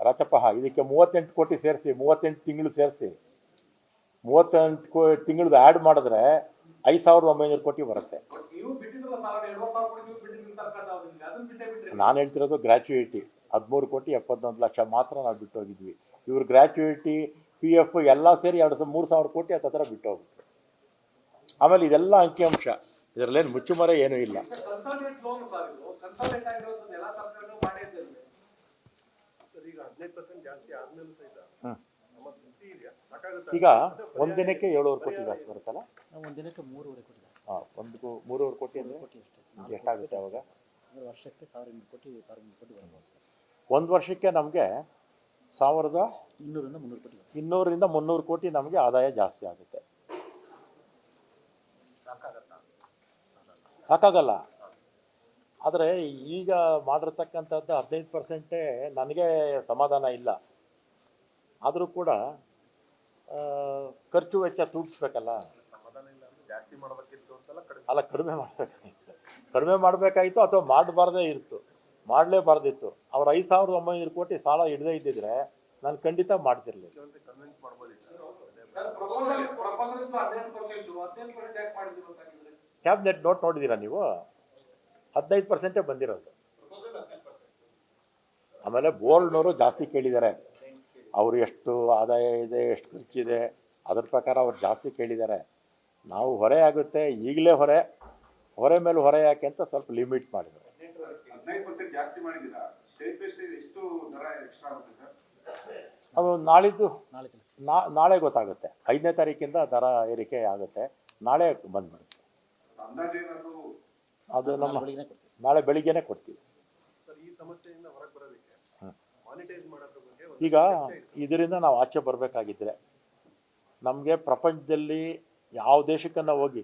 ರಾಚಪ್ಪ ಇದಕ್ಕೆ ಮೂವತ್ತೆಂಟು ಕೋಟಿ ಸೇರಿಸಿ ಮೂವತ್ತೆಂಟು ತಿಂಗಳು ಸೇರಿಸಿ. ಮೂವತ್ತೆಂಟು ಕೋ ತಿಂಗಳದ್ದು ಆ್ಯಡ್ ಮಾಡಿದ್ರೆ ಐದು ಸಾವಿರದ ಒಂಬೈನೂರು ಕೋಟಿ ಬರುತ್ತೆ. ನಾನು ಹೇಳ್ತಿರೋದು ಗ್ರ್ಯಾಚುಯಿಟಿ ಹದಿಮೂರು ಕೋಟಿ ಎಪ್ಪತ್ತೊಂದು ಲಕ್ಷ ಮಾತ್ರ ನಾವು ಬಿಟ್ಟು ಹೋಗಿದ್ವಿ ಇವ್ರು ಗ್ರ್ಯಾಚುಯಿಟಿ ಪಿ ಎಫ್ ಎಲ್ಲ ಸೇರಿ ಎರಡು ಸಾವಿರ ಮೂರು ಸಾವಿರ ಕೋಟಿ ಹತ್ರ ಬಿಟ್ಟು ಹೋಗ್ಬಿಟ್ರು ಆಮೇಲೆ ಇದೆಲ್ಲ ಅಂಕಿಅಂಶ ಇದರಲ್ಲೇನು ಮುಚ್ಚುಮರೆ ಏನೂ ಇಲ್ಲ ಕನ್ಸಲ್ಟೇಟ್ ಲೋನ್ ಸರ್ ಇದು ಕನ್ಸಲ್ಟೇಟ್ ಆಗಿರೋದು ಎಲ್ಲ ಸರ್ಕಾರಗಳು ಮಾಡೇ ಇದ್ದಾರೆ ಸರ್ ಈಗ ಹದಿನೈದು ಪರ್ಸೆಂಟ್ ಜಾಸ್ತಿ ಆದ್ಮೇಲೂ ಸಹಿತ ಹ್ಮ್. ನಮ್ಮ ತೃಪ್ತಿ ಇದೆಯಾ ಸಾಕಾಗುತ್ತಾ ಈಗ ದಿನಕ್ಕೆ ಏಳುವರೆ ಕೋಟಿ ಜಾಸ್ತಿ ಬರುತ್ತಲ್ಲ? ನಾವು ಒಂದು ದಿನಕ್ಕೆ ಮೂರುವರೆ ಕೋಟಿ ಹಾಂ ಒಂದು ಮೂರುವರೆ ಕೋಟಿ ಅಂದರೆ ಕೋಟಿ ಅಷ್ಟೇ. ಎಷ್ಟಾಗುತ್ತೆ ಅವಾಗ? ಅಂದರೆ ವರ್ಷಕ್ಕೆ ಸಾವಿರ ಇನ್ನೂರು ಕೋಟಿ ಸಾವಿರ ಕೋಟಿ ಬರ್ಬೋದು ಸರ್. ಒಂದು ವರ್ಷಕ್ಕೆ ನಮಗೆ ಸಾವಿರದ ಇನ್ನೂರಿಂದ ಮುನ್ನೂರು ಕೋಟಿ ಇನ್ನೂರಿಂದ ಮುನ್ನೂರು ಕೋಟಿ ನಮಗೆ ಆದಾಯ ಜಾಸ್ತಿ ಆಗುತ್ತೆ. ಸಾಕಾಗಲ್ಲ. ಆದರೆ ಈಗ ಮಾಡಿರ್ತಕ್ಕಂಥದ್ದು ಹದಿನೈದು ಪರ್ಸೆಂಟೇ ನನಗೆ ಸಮಾಧಾನ ಇಲ್ಲ. ಆದರೂ ಕೂಡ ಖರ್ಚು ವೆಚ್ಚ ತೂಗಿಸ್ಬೇಕಲ್ಲ? ಅಲ್ಲ ಕಡಿಮೆ ಮಾಡಬೇಕಾಗಿತ್ತು. ಕಡಿಮೆ ಮಾಡಬೇಕಾಗಿತ್ತು ಅಥವಾ ಮಾಡಬಾರ್ದೇ ಇತ್ತು. ಮಾಡಲೇಬಾರ್ದಿತ್ತು. ಅವ್ರು ಐದು ಸಾವಿರದ ಒಂಬೈನೂರು ಕೋಟಿ ಸಾಲ ಹಿಡದೇ ಇದ್ದಿದ್ರೆ ನಾನು ಖಂಡಿತ ಮಾಡ್ತಿರ್ಲಿಲ್ಲ. ಕ್ಯಾಬಿನೆಟ್ ನೋಟ್ ನೋಡಿದ್ದೀರಾ ನೀವು? ಹದಿನೈದು ಪರ್ಸೆಂಟೇ ಬಂದಿರೋದು. ಆಮೇಲೆ ಬೋರ್ಡ್ನವರು ಜಾಸ್ತಿ ಕೇಳಿದ್ದಾರೆ. ಅವರು ಎಷ್ಟು ಆದಾಯ ಇದೆ ಎಷ್ಟು ಖರ್ಚಿದೆ ಅದ್ರ ಪ್ರಕಾರ ಅವ್ರು ಜಾಸ್ತಿ ಕೇಳಿದ್ದಾರೆ. ನಾವು ಹೊರೆ ಆಗುತ್ತೆ ಈಗಲೇ ಹೊರೆ ಹೊರೆ ಮೇಲೆ ಹೊರೆ ಯಾಕೆ ಅಂತ ಸ್ವಲ್ಪ ಲಿಮಿಟ್ ಮಾಡಿದ್ರು. ಅದು ನಾಳಿದ್ದು ನಾಳೆ ನಾ ನಾಳೆ ಗೊತ್ತಾಗುತ್ತೆ. ಐದನೇ ತಾರೀಕಿಂದ ದರ ಏರಿಕೆ ಆಗುತ್ತೆ. ನಾಳೆ ಬಂದ್ಬಿಡುತ್ತೆ. ಅದು ನಮ್ಮ ನಾಳೆ ಬೆಳಿಗ್ಗೆನೆ ಕೊಡ್ತೀವಿ ನಾಳೆ ಬೆಳಿಗ್ಗೆನೇ ಕೊಡ್ತೀವಿ. ಸರ್ ಈ ಸಮಸ್ಯೆಯಿಂದ ಹೊರಗೆ ಬರೋದಕ್ಕೆ ಹ್ಮ್. ಮಾನಿಟೈಸ್ ಬಗ್ಗೆ ಈಗ ಇದರಿಂದ ನಾವು ಆಚೆ ಬರಬೇಕಾಗಿದ್ರೆ ನಮಗೆ ಪ್ರಪಂಚದಲ್ಲಿ ಯಾವ ದೇಶಕ್ಕನ್ನ ಹೋಗಿ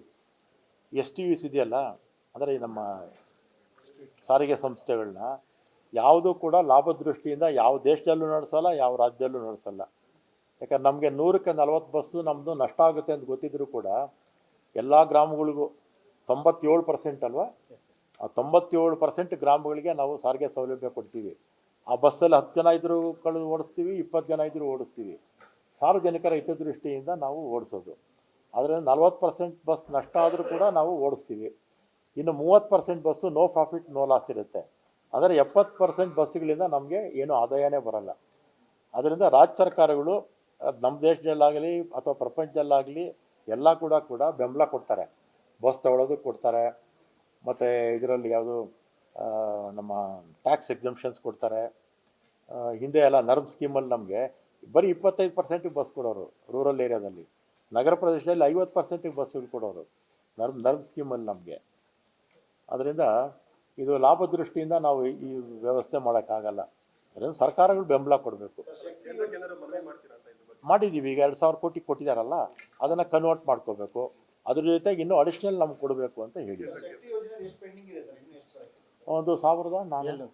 ಎಸ್ ಟಿ ಯುಸ್ ಇದೆಯಲ್ಲ ಅಂದರೆ ಈ ನಮ್ಮ ಸಾರಿಗೆ ಸಂಸ್ಥೆಗಳನ್ನ ಯಾವುದೂ ಕೂಡ ಲಾಭ ದೃಷ್ಟಿಯಿಂದ ಯಾವ ದೇಶದಲ್ಲೂ ನಡೆಸಲ್ಲ ಯಾವ ರಾಜ್ಯದಲ್ಲೂ ನಡೆಸಲ್ಲ. ಯಾಕಂದ್ರೆ ನಮಗೆ ನೂರಕ್ಕೆ ನಲ್ವತ್ತು ಬಸ್ಸು ನಮ್ಮದು ನಷ್ಟ ಆಗುತ್ತೆ ಅಂತ ಗೊತ್ತಿದ್ರೂ ಕೂಡ ಎಲ್ಲ ಗ್ರಾಮಗಳಿಗೂ ತೊಂಬತ್ತೇಳು ಪರ್ಸೆಂಟ್ ಅಲ್ವಾ? ಆ ತೊಂಬತ್ತೇಳು ಪರ್ಸೆಂಟ್ ಗ್ರಾಮಗಳಿಗೆ ನಾವು ಸಾರಿಗೆ ಸೌಲಭ್ಯ ಕೊಡ್ತೀವಿ. ಆ ಬಸ್ಸಲ್ಲಿ ಹತ್ತು ಜನ ಇದ್ದರೂ ಕಳೆದು ಓಡಿಸ್ತೀವಿ ಇಪ್ಪತ್ತು ಜನ ಇದ್ದರೂ ಓಡಿಸ್ತೀವಿ. ಸಾರ್ವಜನಿಕರ ಹಿತದೃಷ್ಟಿಯಿಂದ ನಾವು ಓಡಿಸೋದು. ಅದರಿಂದ ನಲ್ವತ್ತು ಪರ್ಸೆಂಟ್ ಬಸ್ ನಷ್ಟ ಆದರೂ ಕೂಡ ನಾವು ಓಡಿಸ್ತೀವಿ. ಇನ್ನು ಮೂವತ್ತು percent bus no profit no loss ಇರುತ್ತೆ. ಅಂದರೆ ಎಪ್ಪತ್ತು ಪರ್ಸೆಂಟ್ ಬಸ್ಸುಗಳಿಂದ ನಮಗೆ ಏನೂ ಆದಾಯನೇ ಬರಲ್ಲ. ಅದರಿಂದ ರಾಜ್ಯ ಸರ್ಕಾರಗಳು ನಮ್ಮ ದೇಶದಲ್ಲಾಗಲಿ ಅಥವಾ ಪ್ರಪಂಚದಲ್ಲಾಗಲಿ ಎಲ್ಲ ಕೂಡ ಕೂಡ ಬೆಂಬಲ ಕೊಡ್ತಾರೆ. ಬಸ್ ತಗೊಳ್ಳೋದು ಕೊಡ್ತಾರೆ. ಮತ್ತು ಇದರಲ್ಲಿ ಯಾವುದು ನಮ್ಮ ಟ್ಯಾಕ್ಸ್ ಎಕ್ಸಮ್ಷನ್ಸ್ ಕೊಡ್ತಾರೆ. ಹಿಂದೆ ಎಲ್ಲ ನರ್ಮ್ ಸ್ಕೀಮಲ್ಲಿ ನಮಗೆ ಬರೀ ಇಪ್ಪತ್ತೈದು ಪರ್ಸೆಂಟಿಗೆ ಬಸ್ ಕೊಡೋರು ರೂರಲ್ ಏರಿಯಾದಲ್ಲಿ ನಗರ ಪ್ರದೇಶದಲ್ಲಿ ಐವತ್ತು ಪರ್ಸೆಂಟಿಗೆ ಬಸ್ಗಳು ಕೊಡೋರು ನರ್ಮ್ ನರ್ಮ್ ಸ್ಕೀಮಲ್ಲಿ ನಮಗೆ. ಅದರಿಂದ ಇದು ಲಾಭ ದೃಷ್ಟಿಯಿಂದ ನಾವು ಈ ವ್ಯವಸ್ಥೆ ಮಾಡೋಕ್ಕಾಗಲ್ಲ. ಅದರಿಂದ ಸರ್ಕಾರಗಳು ಬೆಂಬಲ ಕೊಡಬೇಕು. ಮಾಡಿದ್ದೀವಿ. ಈಗ ಎರಡು ಸಾವಿರ ಕೋಟಿ ಕೊಟ್ಟಿದ್ದಾರಲ್ಲ ಅದನ್ನು ಕನ್ವರ್ಟ್ ಮಾಡ್ಕೋಬೇಕು. ಅದ್ರ ಜೊತೆಗೆ ಇನ್ನೂ ಅಡಿಷ್ನಲ್ ನಮ್ಗೆ ಕೊಡಬೇಕು ಅಂತ ಹೇಳಿ ಶಕ್ತಿ ಯೋಜನೆ ಎಷ್ಟು ಪೆಂಡಿಂಗ್ ಇದೆ ಸರ್ ಇನ್ನು ಎಷ್ಟು ಬರುತ್ತೆ? ಒಂದು ಸಾವಿರದ ನಾನು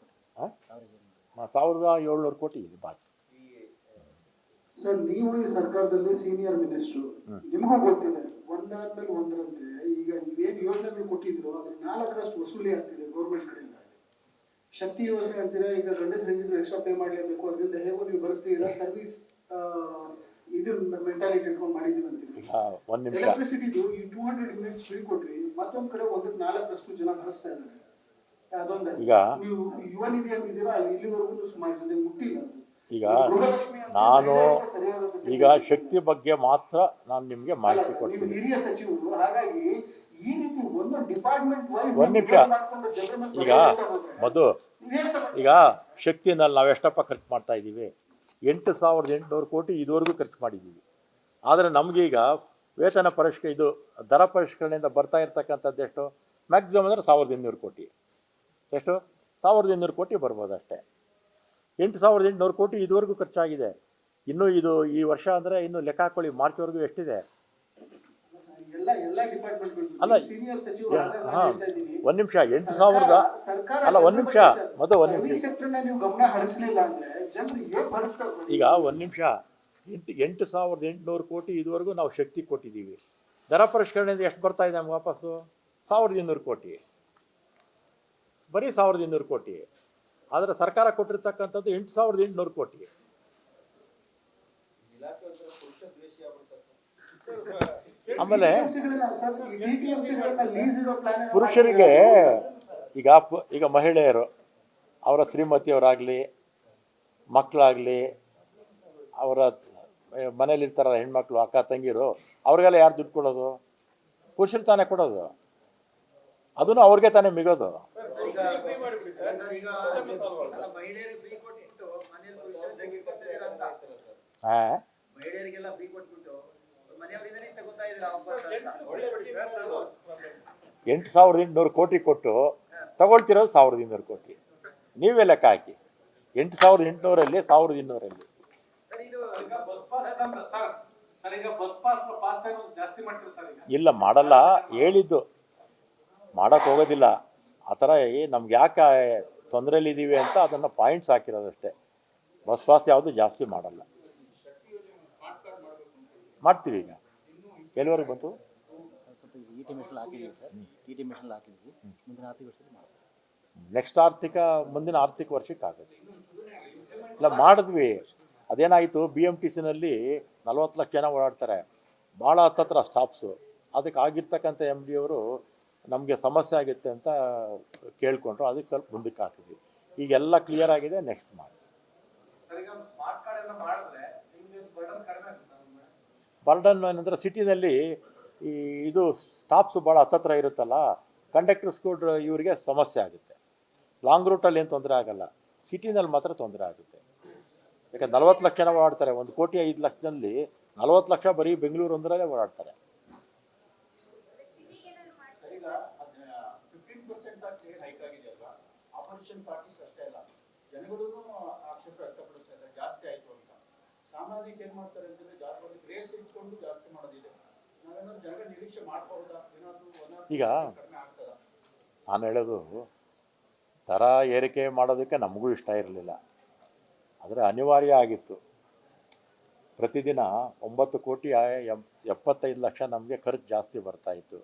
ಕೋಟಿ ಸಾವಿರದ ಏಳ್ನೂರು ಕೋಟಿ ಇದೆ ಬಾಕಿ. ಸರ್ ನೀವು ಈ ಸರ್ಕಾರದಲ್ಲಿ ಸೀನಿಯರ್ ಮಿನಿಸ್ಟ್ರು. ನಿಮಗೂ ಗೊತ್ತಿದೆ ಒಂದಾದ್ಮೇಲೆ ಒಂದರಂತೆ. ಈಗ ನೀವೇನು ಯೋಜನೆಗಳು ಕೊಟ್ಟಿದ್ರು ಅದ್ರ ನಾಲ್ಕರಷ್ಟು ವಸೂಲಿ ಆಗ್ತಿದೆ ಗೌರ್ಮೆಂಟ್ ಕಡೆಯಿಂದ ಶಕ್ತಿ ಯೋಜನೆ ಅಂತೀರಾ ಈಗ ಗಂಡಸರಿಗೆ ಎಕ್ಸ್ಟ್ರಾ ಪೇ ಮಾಡಲೇಬೇಕು ಅದರಿಂದ ಹೇಗೂ ನೀವು ಬರ್ಸ್ತೀರಾ ಸರ್ವಿಸ್ ಇದು ಮೆಂಟಾಲಿಟಿ ಇಟ್ಕೊಂಡು ಮಾಡಿದೀವಿ ಅಂತೀವಿ ಒಂದು ನಿಮಿಷ. ಎಲೆಕ್ಟ್ರಿಸಿಟಿದು ಈ ಟೂ ಹಂಡ್ರೆಡ್ ಯೂನಿಟ್ಸ್ ಫ್ರೀ ಕೊಟ್ರಿ ಮತ್ತೊಂದ್ ಕಡೆ ಒಂದಕ್ಕೆ ನಾಲ್ಕರಷ್ಟು ಜನ ಭರಿಸ್ತಾ ಇದ್ದಾರೆ. ಅದೊಂದು. ಈಗ ನೀವು ಯುವ ನಿಧಿ ಅಂತಿದ್ದೀರಾ ಅಲ್ಲಿ ಇಲ್ಲಿವರೆಗೂ ಸುಮಾರು ಜನ ಮುಟ್ಟಿಲ್ಲ. ಈಗ ನಾನು ಈಗ ಶಕ್ತಿ ಬಗ್ಗೆ ಮಾತ್ರ ನಾನು ನಿಮಗೆ ಮಾಹಿತಿ ಕೊಡ್ತೀನಿ. ಹಿರಿಯ ಸಚಿವರು ಹಾಗಾಗಿ ಈ ರೀತಿ ಒಂದು ಡಿಪಾರ್ಟ್ಮೆಂಟ್ ಒಂದ್ ನಿಮಿಷ. ಈಗ ಮಧು ಈಗ ಶಕ್ತಿನಲ್ಲಿ ನಾವು ಎಷ್ಟಪ್ಪ ಖರ್ಚು ಮಾಡ್ತಾ ಇದ್ದೀವಿ? ಎಂಟು ಸಾವಿರದ ಎಂಟುನೂರು ಕೋಟಿ ಇದುವರೆಗೂ ಖರ್ಚು ಮಾಡಿದ್ದೀವಿ. ಆದರೆ ನಮಗೀಗ ವೇತನ ಪರಿಷ್ಕ, ಇದು ದರ ಪರಿಷ್ಕರಣೆಯಿಂದ ಬರ್ತಾ ಇರ್ತಕ್ಕಂಥದ್ದು ಎಷ್ಟು? ಮ್ಯಾಕ್ಸಿಮಮ್ ಅಂದರೆ ಸಾವಿರದ ಇನ್ನೂರು ಕೋಟಿ. ಎಷ್ಟು? ಸಾವಿರದ ಇನ್ನೂರು ಕೋಟಿ ಬರ್ಬೋದು ಅಷ್ಟೇ. ಎಂಟು ಸಾವಿರದ ಎಂಟುನೂರು ಕೋಟಿ ಇದುವರೆಗೂ ಖರ್ಚಾಗಿದೆ. ಇನ್ನೂ ಇದು ಈ ವರ್ಷ ಅಂದರೆ ಇನ್ನು ಲೆಕ್ಕ ಹಾಕೊಳ್ಳಿ ಮಾರ್ಚ್ವರೆಗೂ ಎಷ್ಟಿದೆ? ಅಲ್ಲ, ಹಾಂ. ಒಂದು ನಿಮಿಷ ಎಂಟು ಸಾವಿರದ ಅಲ್ಲ, ಒಂದ್ ನಿಮಿಷ, ಮತ್ತೆ ಒಂದ್ ನಿಮಿಷ. ಸರ್ವಿಸ್ ನೀವು ಗಮನ ಹರಿಸಲಿಲ್ಲ ಅಂದ್ರೆ ಜನರು ಹೇಗೆ ಭರಿಸ್ತಾರೆ ಈಗ ಒಂದು ನಿಮಿಷ ಎಂಟು ಎಂಟು ಸಾವಿರದ ಎಂಟುನೂರು ಕೋಟಿ ಇದುವರೆಗೂ ನಾವು ಶಕ್ತಿ ಕೊಟ್ಟಿದ್ದೀವಿ. ದರ ಪರಿಷ್ಕರಣೆಯಿಂದ ಎಷ್ಟು ಬರ್ತಾ ಇದೆ ನಮ್ಗೆ ವಾಪಸ್ಸು? ಸಾವಿರದ ಇನ್ನೂರು ಕೋಟಿ. ಬರೀ ಸಾವಿರದ ಇನ್ನೂರು ಕೋಟಿ. ಆದರೆ ಸರ್ಕಾರ ಕೊಟ್ಟಿರ್ತಕ್ಕಂಥದ್ದು ಎಂಟು ಸಾವಿರದ ಎಂಟುನೂರು ಕೋಟಿ. ಆಮೇಲೆ ಪುರುಷರಿಗೆ ಈಗ ಈಗ ಮಹಿಳೆಯರು ಅವರ ಶ್ರೀಮತಿಯವರಾಗಲಿ ಮಕ್ಕಳಾಗಲಿ ಅವರ ಮನೇಲಿರ್ತಾರಲ್ಲ ಹೆಣ್ಮಕ್ಳು ಅಕ್ಕ ತಂಗಿರು ಅವ್ರಿಗೆಲ್ಲ ಯಾರು ದುಡ್ಡು ಕೊಡೋದು? ಪುರುಷರು ತಾನೇ ಕೊಡೋದು. ಅದನ್ನು ಅವ್ರಿಗೆ ತಾನೇ ಮಿಗೋದು. ಮಹಿಳೆಯರಿಗೆ ಫ್ರೀ ಕೊಟ್ಬಿಟ್ಟು ಮನೇಲಿ ಪುರುಷರು ಜಗ್ಗಿ ಕೊಡ್ತಿದ್ದೀರ ಅಂತ ಹಾಂ ಮಹಿಳೆಯರಿಗೆಲ್ಲ ಫ್ರೀ ಕೊಟ್ಬಿಟ್ಟು ಮನೆಯವರಿದ್ದಾರೆ ಅಂತ ಗೊತ್ತಾಯಿದ್ರೆ ಎಂಟು ಸಾವಿರದ ಎಂಟುನೂರು ಕೋಟಿ ಕೊಟ್ಟು ತಗೊಳ್ತಿರೋದು ಸಾವಿರದ ಇನ್ನೂರು ಕೋಟಿ. ನೀವೇ ಲೆಕ್ಕ ಹಾಕಿ. ಎಂಟು ಸಾವಿರದ ಎಂಟುನೂರಲ್ಲಿ ಸಾವಿರದ ಇನ್ನೂರಲ್ಲಿ. ಇಲ್ಲ, ಮಾಡಲ್ಲ. ಹೇಳಿದ್ದು. ಮಾಡಕ್ಕೆ ಹೋಗೋದಿಲ್ಲ. ಆ ಥರ ನಮ್ಗೆ ಯಾಕೆ ತೊಂದರೆಯಲ್ಲಿದ್ದೀವಿ ಅಂತ ಅದನ್ನು ಪಾಯಿಂಟ್ಸ್ ಹಾಕಿರೋದಷ್ಟೇ. ಬಸ್ ಪಾಸ್ ಯಾವುದು ಜಾಸ್ತಿ ಮಾಡಲ್ಲ. ಮಾಡ್ತೀವಿ ಈಗ. ಕೆಲವರಿಗೆ ಬಂತು? ಸ್ವಲ್ಪ ಇ ಟಿ ಮಿಷನ್ ಹಾಕಿದ್ದೀವಿ ಸರ್. ಇ ಟಿ ಮಿಷನ್ ಹಾಕಿದ್ದೀವಿ ಮುಂದಿನ ಆರ್ಥಿಕ ವರ್ಷದಲ್ಲಿ ಮಾಡ್ಬೋದು. ನೆಕ್ಸ್ಟ್ ಆರ್ಥಿಕ ಮುಂದಿನ ಆರ್ಥಿಕ ವರ್ಷಕ್ಕೆ ಆಗುತ್ತೆ ಇಲ್ಲ ಮಾಡಿದ್ವಿ. ಅದೇನಾಯಿತು ಬಿ ಎಂ ಟಿ ಸಿನಲ್ಲಿ ನಲ್ವತ್ತು ಲಕ್ಷ ಜನ ಓಡಾಡ್ತಾರೆ. ಭಾಳ ಹತ್ತತ್ರ ಸ್ಟಾಪ್ಸು ಅದಕ್ಕೆ ಆಗಿರ್ತಕ್ಕಂಥ ಎಂ ಡಿ ಅವರು ನಮಗೆ ಸಮಸ್ಯೆ ಆಗುತ್ತೆ ಅಂತ ಕೇಳಿಕೊಂಡ್ರು. ಅದಕ್ಕೆ ಸ್ವಲ್ಪ ಮುಂದಕ್ಕೆ ಹಾಕಿದ್ವಿ. ಈಗೆಲ್ಲ ಕ್ಲಿಯರ್ ಆಗಿದೆ ನೆಕ್ಸ್ಟ್ ಮಾಡಿ ಸರ್ ಈಗ ಸ್ಮಾರ್ಟ್ ಕಾರ್ಡ್ ಎಲ್ಲ ಮಾಡಿದ್ರೆ ನಿಮ್ಗೆ ಬರ್ಡನ್ ಕಡಿಮೆ ಆಗುತ್ತೆ ಸರ್ ಏನಂದ್ರೆ ಸಿಟಿನಲ್ಲಿ ಈ ಇದು ಸ್ಟಾಪ್ಸ್ ಭಾಳ ಹತ್ತತ್ರ ಇರುತ್ತಲ್ಲ ಕಂಡಕ್ಟರ್ ಕೂಡ ಇವರಿಗೆ ಸಮಸ್ಯೆ ಆಗುತ್ತೆ. ಲಾಂಗ್ ರೂಟಲ್ಲಿ ಏನು ತೊಂದರೆ ಆಗಲ್ಲ. ಸಿಟಿನಲ್ಲಿ ಮಾತ್ರ ತೊಂದರೆ ಆಗುತ್ತೆ. ಯಾಕಂದ್ರೆ ನಲ್ವತ್ತು ಲಕ್ಷ ಜನ ಓಡಾಡ್ತಾರೆ. ಒಂದು ಕೋಟಿ ಐದು ಲಕ್ಷದಲ್ಲಿ ನಲ್ವತ್ತು ಲಕ್ಷ ಬರೀ ಬೆಂಗಳೂರು ಒಂದರಲ್ಲೇ ಓಡಾಡ್ತಾರೆ. ಸಾಮಾಜಿಕ ಏನ್ ಮಾಡ್ತಾರೆ ಅಂತಂದ್ರೆ ಜಾಸ್ತಿ ಗ್ರೇಸ್ ಇಟ್ಕೊಂಡು ಜಾಸ್ತಿ ಮಾಡೋದಿದೆ. ನಾವೇನಾದ್ರು ಜನಗಳ ನಿರೀಕ್ಷೆ ಮಾಡ್ಬಹುದಾ ಏನಾದ್ರು ಈಗ ಕಡಿಮೆ ಆಗ್ತದಾ? ನಾನು ಹೇಳೋದು ದರ ಏರಿಕೆ ಮಾಡೋದಕ್ಕೆ ನಮಗೂ ಇಷ್ಟ ಇರಲಿಲ್ಲ. ಆದರೆ ಅನಿವಾರ್ಯ ಆಗಿತ್ತು. ಪ್ರತಿದಿನ ಒಂಬತ್ತು ಕೋಟಿ ಎಪ್ಪತ್ತೈದು ಲಕ್ಷ ನಮಗೆ ಖರ್ಚು ಜಾಸ್ತಿ ಬರ್ತಾ ಇತ್ತು.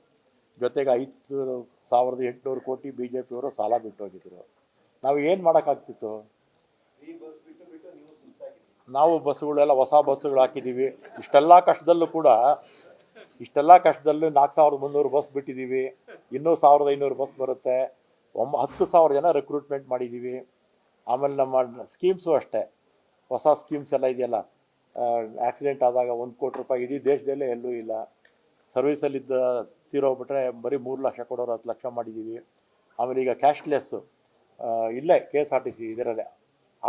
ಜೊತೆಗೆ ಐದು ಸಾವಿರದ ಎಂಟುನೂರು ಕೋಟಿ ಬಿ ಜೆ ಪಿಯವರು ಸಾಲ ಬಿಟ್ಟೋಗಿದ್ರು. ನಾವು ಏನು ಮಾಡೋಕ್ಕಾಗ್ತಿತ್ತು? ನಾವು ಬಸ್ಸುಗಳೆಲ್ಲ ಹೊಸ ಬಸ್ಸುಗಳು ಹಾಕಿದ್ದೀವಿ. ಇಷ್ಟೆಲ್ಲ ಕಷ್ಟದಲ್ಲೂ ಕೂಡ, ಇಷ್ಟೆಲ್ಲ ಕಷ್ಟದಲ್ಲೂ ನಾಲ್ಕು ಸಾವಿರದ ಮುನ್ನೂರು ಬಸ್ ಬಿಟ್ಟಿದ್ದೀವಿ. ಇನ್ನೂ ಸಾವಿರದ ಐನೂರು ಬಸ್ ಬರುತ್ತೆ. ಒಂಬ ಹತ್ತು ಸಾವಿರ ಜನ ರಿಕ್ರೂಟ್ಮೆಂಟ್ ಮಾಡಿದ್ದೀವಿ. ಆಮೇಲೆ ನಮ್ಮ ಸ್ಕೀಮ್ಸು ಅಷ್ಟೇ. ಹೊಸ ಸ್ಕೀಮ್ಸ್ ಎಲ್ಲ ಇದೆಯಲ್ಲ ಆಕ್ಸಿಡೆಂಟ್ ಆದಾಗ ಒಂದು ಕೋಟಿ ರೂಪಾಯಿ ಇಡೀ ದೇಶದಲ್ಲೇ ಎಲ್ಲೂ ಇಲ್ಲ. ಸರ್ವೀಸಲ್ಲಿದ್ದ ತೀರೋಗ್ಬಿಟ್ರೆ ಬರೀ ಮೂರು ಲಕ್ಷ ಕೊಡೋರು ಹತ್ತು ಲಕ್ಷ ಮಾಡಿದ್ದೀವಿ. ಆಮೇಲೆ ಈಗ ಕ್ಯಾಶ್ಲೆಸ್ಸು ಇಲ್ಲೇ K S R T C ಇದರಲ್ಲೇ.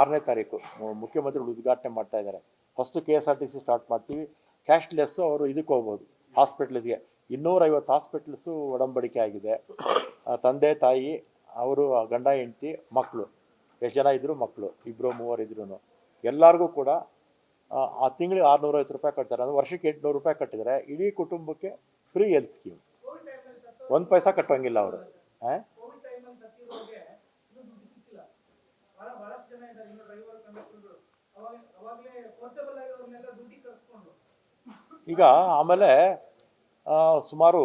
ಆರನೇ ತಾರೀಕು ಮುಖ್ಯಮಂತ್ರಿಗಳು ಉದ್ಘಾಟನೆ ಮಾಡ್ತಾ ಇದ್ದಾರೆ. First K S R T C start ಮಾಡ್ತೀವಿ. ಕ್ಯಾಶ್ಲೆಸ್ಸು ಅವರು ಇದಕ್ಕೆ ಹೋಗ್ಬೋದು. ಹಾಸ್ಪಿಟ್ಲಿಗೆ ಇನ್ನೂರೈವತ್ತು ಹಾಸ್ಪಿಟ್ಲ್ಸು ಒಡಂಬಡಿಕೆ ಆಗಿದೆ. ತಂದೆ ತಾಯಿ ಅವರು ಗಂಡ ಹೆಂಡತಿ ಮಕ್ಕಳು ಎಷ್ಟು ಜನ ಇದ್ದರು ಮಕ್ಕಳು ಇಬ್ಬರು ಮೂವರು ಇದ್ರೂ ಎಲ್ಲರಿಗೂ ಕೂಡ ಆ, ತಿಂಗಳಿಗೆ ಆರುನೂರೈವತ್ತು ರೂಪಾಯಿ ಕಟ್ತಾರೆ. ಅಂದರೆ ವರ್ಷಕ್ಕೆ ಎಂಟುನೂರು ರೂಪಾಯಿ ಕಟ್ಟಿದರೆ ಇಡೀ ಕುಟುಂಬಕ್ಕೆ ಫ್ರೀ ಹೆಲ್ತ್ ಸ್ಕೀಮ್ ಒಂದು ಪೈಸಾ ಕಟ್ಟೋಂಗಿಲ್ಲ ಅವರು ಹಾಂ ಕೋವಿಡ್ ಟೈಮಲ್ಲಿ ಸತ್ತಿರೋರಿಗೆ ಇನ್ನೂ ದುಡ್ಡು ಸಿಕ್ಕಿಲ್ಲ ಬಹಳ ಬಹಳಷ್ಟು ಜನ ಇದ್ದಾರೆ ಇನ್ನು ಡ್ರೈವರ್ ಕಂಡಕ್ಟರ್ಗಳು ಅವಾಗ ಅವಾಗಲೇ ಫೋರ್ಸಬಲ್ ಆಗಿ ಅವ್ರನ್ನೆಲ್ಲ ಡ್ಯೂಟಿ ಕರ್ಸ್ಕೊಂಡು ಈಗ ಆಮೇಲೆ ಸುಮಾರು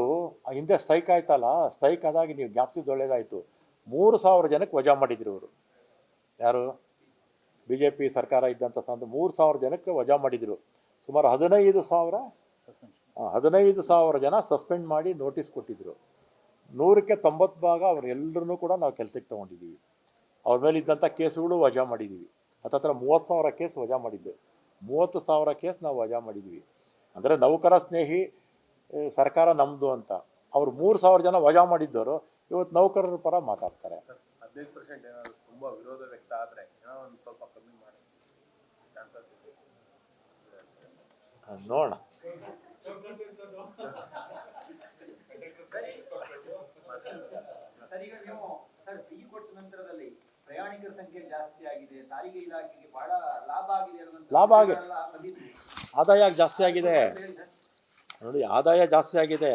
ಹಿಂದೆ ಸ್ಟ್ರೈಕ್ ಆಯ್ತಲ್ಲ ಸ್ಟ್ರೈಕ್ ಆದಾಗ ನೀವು ಜ್ಞಾಪಿಸಿದ್ದು ಒಳ್ಳೇದಾಯಿತು. ಮೂರು ಸಾವಿರ ಜನಕ್ಕೆ ವಜಾ ಮಾಡಿದ್ರು ಇವರು ಯಾರು? ಬಿ ಜೆ ಪಿ ಸರ್ಕಾರ ಇದ್ದಂಥ ಸಂದ ಮೂರು ಸಾವಿರ ಜನಕ್ಕೆ ವಜಾ ಮಾಡಿದರು. ಸುಮಾರು ಹದಿನೈದು ಸಾವಿರ? ಹದಿನೈದು ಸಾವಿರ ಜನ ಸಸ್ಪೆಂಡ್ ಮಾಡಿ ನೋಟಿಸ್ ಕೊಟ್ಟಿದ್ದರು ನೂರಕ್ಕೆ ತೊಂಬತ್ತು ಭಾಗ ಅವರೆಲ್ಲರೂ ಕೂಡ ನಾವು ಕೆಲಸಕ್ಕೆ ತೊಗೊಂಡಿದ್ದೀವಿ ಅವ್ರ ಮೇಲೆ ಇದ್ದಂಥ ಕೇಸುಗಳು ವಜಾ ಮಾಡಿದ್ದೀವಿ ಹತ್ತತ್ರ ಮೂವತ್ತು ಸಾವಿರ ಕೇಸ್ ವಜಾ ಮಾಡಿದ್ದು. ಮೂವತ್ತು ಸಾವಿರ ಕೇಸ್ ನಾವು ವಜಾ ಮಾಡಿದ್ದೀವಿ ಅಂದರೆ ನೌಕರ ಸ್ನೇಹಿ ಸರ್ಕಾರ ನಮ್ಮದು ಅಂತ. ಅವ್ರು ಮೂರು ಸಾವಿರ ಜನ ವಜಾ ಮಾಡಿದ್ದವರು ಇವತ್ತು ನೌಕರರ ಪರ ಮಾತಾಡ್ತಾರೆ. ಹದಿನೈದು ಪರ್ಸೆಂಟ್ ಏನಾದ್ರು ತುಂಬಾ ವಿರೋಧ ವ್ಯಕ್ತ ಆದ್ರೆ ಏನೋ ಒಂದು ಸ್ವಲ್ಪ ಕಮ್ಮಿ ಮಾಡಿ. ಚಾನ್ಸಸ್ ಇದೆ. ಆ, ನೋಡೋಣ. ಪ್ರಯಾಣಿಕರ ಸಂಖ್ಯೆ ಜಾಸ್ತಿ ಆಗಿದೆ ಸಾರಿಗೆ ಇಲಾಖೆಗೆ ಬಹಳ ಲಾಭ ಆಗಿದೆ ಲಾಭ ಆಗಿ- ಸುದ್ದಿಗಳೆಲ್ಲ ಬಂದಿದ್ವು. ಆದಾಯ ಜಾಸ್ತಿ ಆಗಿದೆ. ನೋಡಿ, ಆದಾಯ ಜಾಸ್ತಿ ಆಗಿದೆ.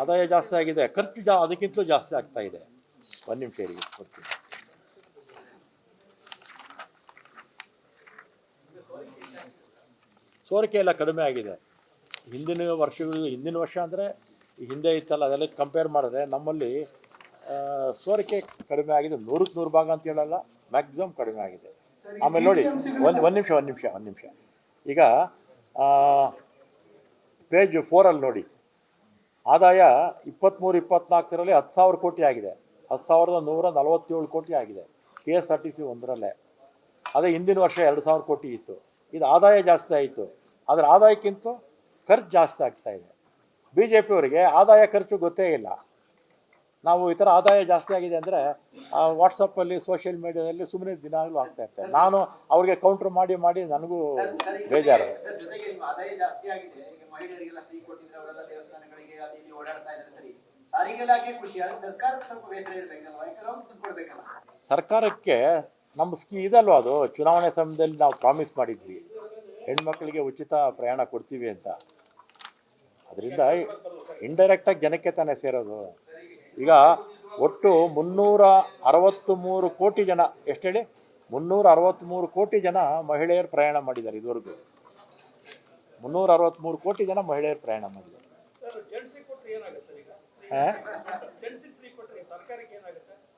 ಆದಾಯ ಜಾಸ್ತಿ ಆಗಿದೆ. ಖರ್ಚು ಜಾ, ಅದಕ್ಕಿಂತಲೂ ಜಾಸ್ತಿ ಆಗ್ತಾ ಇದೆ. ಒಂದು ನಿಮಿಷ ಇರಿ, ಕೊಡ್ತೀನಿ. ಸೋರಿಕೆ ಎಲ್ಲ ಕಡಿಮೆ ಆಗಿದೆ. ಹಿಂದಿನ ವರ್ಷಗಳು, ಹಿಂದಿನ ವರ್ಷ ಅಂದರೆ ಹಿಂದೆ ಇತ್ತಲ್ಲ, ಅದೆಲ್ಲ ಕಂಪೇರ್ ಮಾಡಿದ್ರೆ ನಮ್ಮಲ್ಲಿ ಸೋರಿಕೆ ಕಡಿಮೆ ಆಗಿದೆ. ನೂರಕ್ಕೆ ನೂರು ಭಾಗ ಅಂತ ಹೇಳಲ್ಲ ಮ್ಯಾಕ್ಸಿಮಮ್ ಕಡಿಮೆ ಆಗಿದೆ. ಆಮೇಲೆ ನೋಡಿ, ಒಂದು ಒಂದು ನಿಮಿಷ ಒಂದು ನಿಮಿಷ ಒಂದು ನಿಮಿಷ. ಈಗ ಪೇಜ್ ಫೋರಲ್ಲಿ ನೋಡಿ. ಆದಾಯ ಇಪ್ಪತ್ತ್ಮೂರು ಇಪ್ಪತ್ನಾಲ್ಕರಲ್ಲಿ ಹತ್ತು ಸಾವಿರ ಕೋಟಿ ಆಗಿದೆ. ಹತ್ತು ಸಾವಿರದ ನೂರ ನಲವತ್ತೇಳು ಕೋಟಿ ಆಗಿದೆ. K S R T C ಒಂದರಲ್ಲೇ. ಅದೇ ಹಿಂದಿನ ವರ್ಷ ಎರಡು ಸಾವಿರ ಕೋಟಿ ಇತ್ತು. ಇದು ಆದಾಯ ಜಾಸ್ತಿ ಆಯಿತು. ಅದರ ಆದಾಯಕ್ಕಿಂತ ಖರ್ಚು ಜಾಸ್ತಿ ಆಗ್ತಾ ಇದೆ. ಬಿ ಜೆ ಪಿಯವರಿಗೆ ಆದಾಯ ಖರ್ಚು ಗೊತ್ತೇ ಇಲ್ಲ. ನಾವು ಈ ಥರ ಆದಾಯ ಜಾಸ್ತಿ ಆಗಿದೆ ಅಂದರೆ ವಾಟ್ಸಪ್ಪಲ್ಲಿ ಸೋಷಿಯಲ್ ಮೀಡಿಯಾದಲ್ಲಿ ಸುಮ್ಮನೆ ದಿನಾಗಲೂ ಆಗ್ತಾ ಇರ್ತೇನೆ. ನಾನು ಅವ್ರಿಗೆ ಕೌಂಟ್ರ್ ಮಾಡಿ ಮಾಡಿ ನನಗೂ ಬೇಜಾರು. ಸರ್ಕಾರಕ್ಕೆ ನಮ್ಮ ಸ್ಕೀ ಇದಲ್ವ ಅದು? ಚುನಾವಣೆ ಸಮಯದಲ್ಲಿ ನಾವು ಪ್ರಾಮಿಸ್ ಮಾಡಿದ್ವಿ. ಹೆಣ್ಮಕ್ಳಿಗೆ ಉಚಿತ ಪ್ರಯಾಣ ಕೊಡ್ತೀವಿ ಅಂತ. ಅದರಿಂದ ಇಂಡೈರೆಕ್ಟಾಗಿ ಜನಕ್ಕೆ ತಾನೇ ಸೇರೋದು. ಈಗ ಒಟ್ಟು ಮುನ್ನೂರ ಅರವತ್ತು ಮೂರು ಕೋಟಿ ಜನ ಎಷ್ಟು ಹೇಳಿ ಮುನ್ನೂರ ಅರವತ್ತ್ಮೂರು ಕೋಟಿ ಜನ ಮಹಿಳೆಯರು ಪ್ರಯಾಣ ಮಾಡಿದ್ದಾರೆ ಇದುವರೆಗೂ. ಮುನ್ನೂರ ಅರವತ್ತ್ಮೂರು ಕೋಟಿ ಜನ ಮಹಿಳೆಯರು ಪ್ರಯಾಣ ಮಾಡಿದ್ದಾರೆ.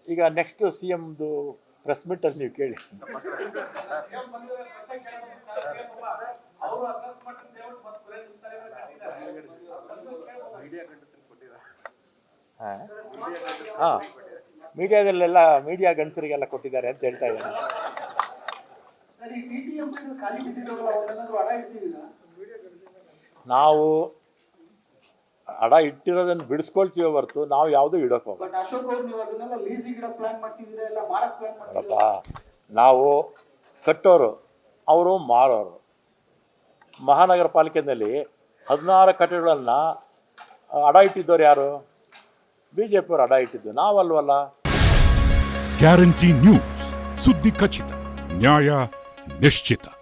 ಈಗ? ನೆಕ್ಸ್ಟ್ ಸಿ ಎಮ್ದು ಪ್ರೆಸ್ ಮೀಟಲ್ಲಿ ನೀವು ಕೇಳಿ ಅವರು ಅಕಸ್ಮಾತ್ ದೇವ್ರು ಮತ್ತೆ ಬರೀ ನಿಮ್ ತಲೆ ಮೇಲೆ ಕಟ್ಟಿದ್ದಾರೆ. ಮೀಡಿಯಾ ಗಂಡಸರಿಗೆ ಕೊಟ್ಟಿದ್ದಾರೆ ಹಾಂ. ಹಾಂ ಮೀಡಿಯಾದಲ್ಲೆಲ್ಲ ಮೀಡಿಯಾ ಗಂಡಸರಿಗೆಲ್ಲ ಕೊಟ್ಟಿದ್ದಾರೆ ಅಂತ ಹೇಳ್ತಾ ಇದ್ದಾರೆ. ನಾವು ಅಡ ಇಟ್ಟಿರೋದನ್ನು ಬಿಡಿಸ್ಕೊಳ್ತೀವಿ ಹೊರತು ನಾವು ಯಾವುದೂ ಇಡೋಕೆ ಹೋಗಪ್ಪ ನಾವು ಕಟ್ಟೋರು ಅವರು ಮಾರೋರು. ಮಹಾನಗರ ಪಾಲಿಕೆನಲ್ಲಿ ಹದಿನಾರು ಕಟ್ಟಡಗಳನ್ನ ಅಡ ಇಟ್ಟಿದ್ದವ್ರು ಯಾರು? ಬಿ ಜೆ ಪಿಯವರು ಅಡ ಇಟ್ಟಿದ್ದು. ನಾವಲ್ವಲ್ಲ? Guarantee news. ಸುದ್ದಿ ಖಚಿತ. ನ್ಯಾಯ ನಿಶ್ಚಿತ.